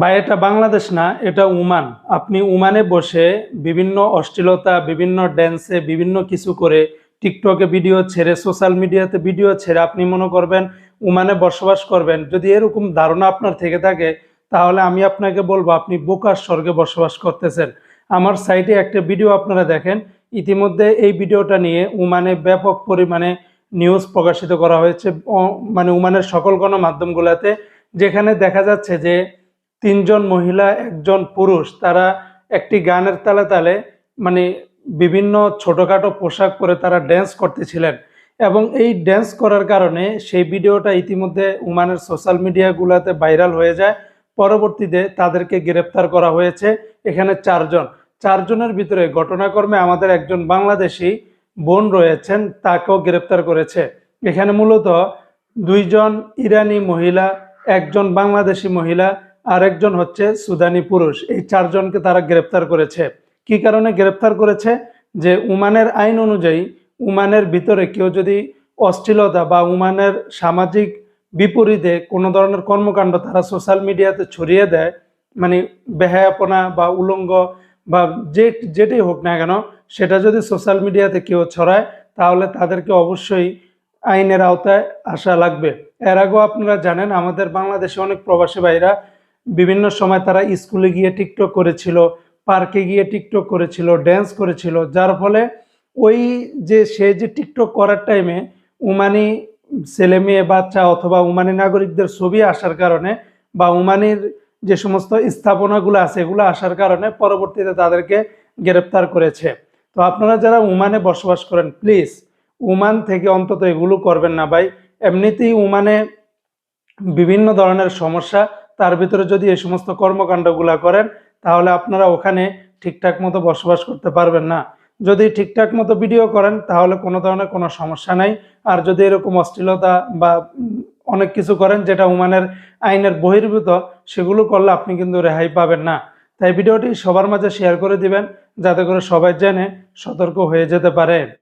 ভাই, এটা বাংলাদেশ না, এটা উমান আপনি উমানে বসে বিভিন্ন অশ্লীলতা, বিভিন্ন ড্যান্সে বিভিন্ন কিছু করে টিকটকে ভিডিও ছেড়ে সোশ্যাল মিডিয়াতে ভিডিও ছেড়ে আপনি মনে করবেন উমানে বসবাস করবেন। যদি এরকম ধারণা আপনার থেকে থাকে, তাহলে আমি আপনাকে বলব, আপনি বোকার স্বর্গে বসবাস করতেছেন। আমার সাইটে একটা ভিডিও আপনারা দেখেন। ইতিমধ্যে এই ভিডিওটা নিয়ে উমানে ব্যাপক পরিমাণে নিউজ প্রকাশিত করা হয়েছে। মানে উমানের সকল গণমাধ্যমগুলোতে, যেখানে দেখা যাচ্ছে যে তিনজন মহিলা, একজন পুরুষ, তারা একটি গানের তালে তালে মানে বিভিন্ন ছোটোখাটো পোশাক পরে তারা ড্যান্স করতেছিলেন। এবং এই ড্যান্স করার কারণে সেই ভিডিওটা ইতিমধ্যে উমানের সোশ্যাল মিডিয়াগুলোতে ভাইরাল হয়ে যায়। পরবর্তীতে তাদেরকে গ্রেপ্তার করা হয়েছে এখানে চারজন। চারজনের ভিতরে ঘটনাক্রমে আমাদের একজন বাংলাদেশি বোন রয়েছেন, তাকেও গ্রেপ্তার করেছে। এখানে মূলত দুইজন ইরানি মহিলা, একজন বাংলাদেশি মহিলা আর একজন হচ্ছে সুদানি পুরুষ। এই চারজনকে তারা গ্রেপ্তার করেছে। কি কারণে গ্রেপ্তার করেছে? যে উমানের আইন অনুযায়ী উমানের ভিতরে কেউ যদি অশ্লীলতা বা উমানের সামাজিক বিপরীতে কোনো ধরনের কর্মকাণ্ড তারা সোশ্যাল মিডিয়াতে ছড়িয়ে দেয় মানে বেহায়াপনা বা উলঙ্গ বা যে যেটাই হোক না কেন, সেটা যদি সোশ্যাল মিডিয়াতে কেউ ছড়ায়, তাহলে তাদেরকে অবশ্যই আইনের আওতায় আসা লাগবে। এর আগেও আপনারা জানেন, আমাদের বাংলাদেশে অনেক প্রবাসী ভাইরা বিভিন্ন সময় তারা স্কুলে গিয়ে টিকটক করেছিল, পার্কে গিয়ে টিকটক করেছিল ড্যান্স করেছিল। যার ফলে ওই যে, সে যে টিকটক করার টাইমে উমানি ছেলে মেয়ে, বাচ্চা অথবা উমানি নাগরিকদের ছবি আসার কারণে বা উমানির যে সমস্ত স্থাপনাগুলো আছে, এগুলো আসার কারণে পরবর্তীতে তাদেরকে গ্রেপ্তার করেছে। তো আপনারা যারা উমানে বসবাস করেন প্লিজ উমান থেকে অন্তত এগুলো করবেন না ভাই। এমনিতেই উমানে বিভিন্ন ধরনের সমস্যা তার ভিতরে যদি এই সমস্ত কর্মকাণ্ডগুলো করেন, তাহলে আপনারা ওখানে ঠিকঠাক মতো বসবাস করতে পারবেন না। যদি ঠিকঠাক মতো ভিডিও করেন, তাহলে কোনো ধরনের কোনো সমস্যা নাই। আর যদি এরকম অশ্লীলতা বা অনেক কিছু করেন, যেটা উমানের আইনের বহির্ভূত, সেগুলো করলে আপনি কিন্তু রেহাই পাবেন না। তাই ভিডিওটি সবার মাঝে শেয়ার করে দিবেন, যাতে করে সবাই জেনে সতর্ক হয়ে যেতে পারে।